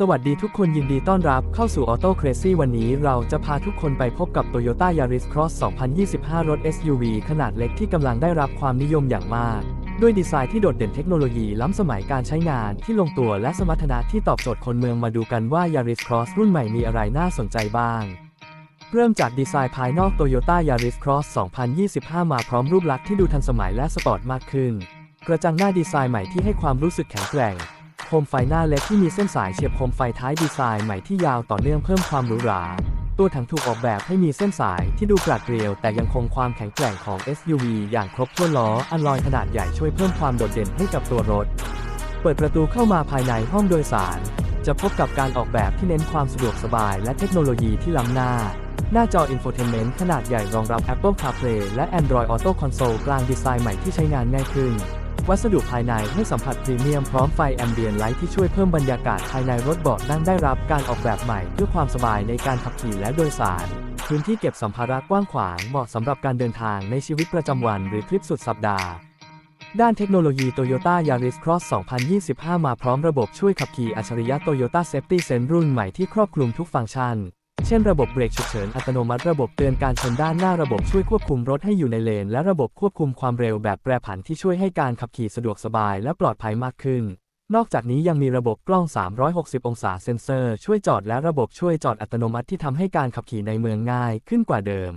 สวัสดีทุกคนยินดีต้อนรับเข้าสู่ Auto Crazy วันนี้เราจะพาทุกคนไปพบกับ Toyota Yaris Cross 2025 รถ SUV ขนาดเล็กที่กำลังได้รับความนิยมอย่างมาก ด้วยดีไซน์ที่โดดเด่นเทคโนโลยีล้ำสมัยการใช้งานที่ลงตัวและสมรรถนะที่ตอบโจทย์คนเมืองมาดูกันว่า Yaris Cross รุ่นใหม่มีอะไรน่าสนใจบ้าง เริ่มจากดีไซน์ภายนอก Toyota Yaris Cross 2025 มาพร้อมรูปลักษณ์ที่ดูทันสมัยและสปอร์ตมากขึ้น กระจังหน้าดีไซน์ใหม่ที่ให้ความรู้สึกแข็งแกร่ง โคมไฟหน้าเล็กที่มีเส้นสายเฉียบโคมไฟท้ายดีไซน์ใหม่ที่ยาวต่อเนื่องเพิ่มความหรูหราตัวถังถูกออกแบบให้มีเส้นสายที่ดูปราดเปรียว แต่ยังคงความแข็งแกร่งของ SUV อย่างครบถ้วนล้ออันลอยขนาดใหญ่ช่วยเพิ่มความโดดเด่นให้กับตัวรถ เปิดประตูเข้ามาภายในห้องโดยสาร จะพบกับการออกแบบที่เน้นความสะดวกสบายและเทคโนโลยีที่ล้ำหน้า หน้าจอ Infotainment ขนาดใหญ่รองรับ Apple CarPlay และ Android Auto Console กลางดีไซน์ใหม่ที่ใช้งานง่ายขึ้น วัสดุภายในให้สัมผัสพรีเมียมพร้อมไฟแอมเบียนไลท์ที่ช่วยเพิ่มบรรยากาศภายในรถเบาะนั่งได้รับการออกแบบใหม่เพื่อความสบายในการขับขี่และโดยสาร พื้นที่เก็บสัมภาระกว้างขวางเหมาะสำหรับการเดินทางในชีวิตประจำวันหรือทริปสุดสัปดาห์ด้านเทคโนโลยี Toyota Yaris Cross 2025 มาพร้อมระบบช่วยขับขี่อัจฉริยะ Toyota Safety Sense รุ่นใหม่ที่ครอบคลุมทุกฟังก์ชัน เช่นระบบเบรกฉุกเฉินอัตโนมัติระบบเตือนการชนด้านหน้าระบบช่วยควบคุมรถให้อยู่ในเลน และระบบควบคุมความเร็วแบบแปรผันที่ช่วยให้การขับขี่สะดวกสบายและปลอดภัยมากขึ้น นอกจากนี้ยังมีระบบกล้อง 360 องศาเซ็นเซอร์ ช่วยจอดและระบบช่วยจอดอัตโนมัติที่ทำให้การขับขี่ในเมืองง่ายขึ้นกว่าเดิม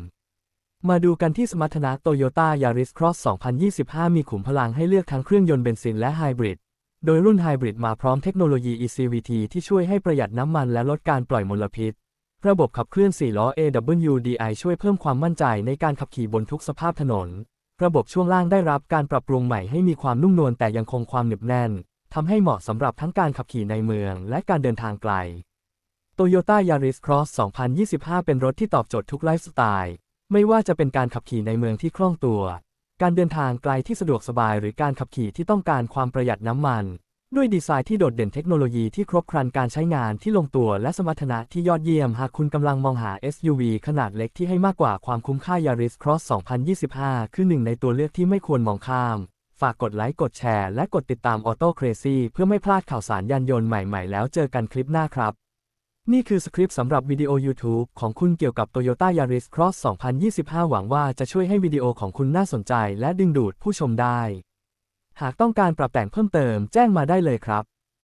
มาดูกันที่สมรรถนะ Toyota Yaris Cross 2025 มีขุมพลังให้เลือกทั้งเครื่องยนต์เบนซินและไฮบริดโดยรุ่นไฮบริดมาพร้อมเทคโนโลยี eCVT ที่ช่วยให้ประหยัดน้ำมันและลดการปล่อยมลพิษ ระบบขับเคลื่อน 4 ล้อ AWDI ช่วยเพิ่มความมั่นใจในการขับขี่บนทุกสภาพถนน ระบบช่วงล่างได้รับการปรับปรุงใหม่ให้มีความนุ่มนวลแต่ยังคงความหนึบแน่น ทำให้เหมาะสำหรับทั้งการขับขี่ในเมืองและการเดินทางไกล Toyota Yaris Cross 2025 เป็นรถที่ตอบโจทย์ทุกไลฟ์สไตล์ ไม่ว่าจะเป็นการขับขี่ในเมืองที่คล่องตัว การเดินทางไกลที่สะดวกสบายหรือการขับขี่ที่ต้องการความประหยัดน้ำมัน ด้วยดีไซน์ที่โดดเด่นเทคโนโลยีที่ครบครันการใช้งานที่ลงตัวและสมรรถนะที่ยอดเยี่ยม หากคุณกำลังมองหา SUV ขนาดเล็กที่ให้มากกว่าความคุ้มค่า Yaris Cross 2025 คือหนึ่งในตัวเลือกที่ไม่ควรมองข้าม ฝากกดไลค์ กดแชร์ และกดติดตาม Auto Crazy เพื่อไม่พลาดข่าวสารยานยนต์ใหม่ๆ แล้วเจอกันคลิปหน้าครับ นี่คือสคริปต์สำหรับวิดีโอ YouTube ของคุณเกี่ยวกับ Toyota Yaris Cross 2025 หวังว่าจะช่วยให้วิดีโอของคุณน่าสนใจ และดึงดูดผู้ชมได้ หากต้องการปรับแต่งเพิ่มเติมแจ้งมาได้เลยครับ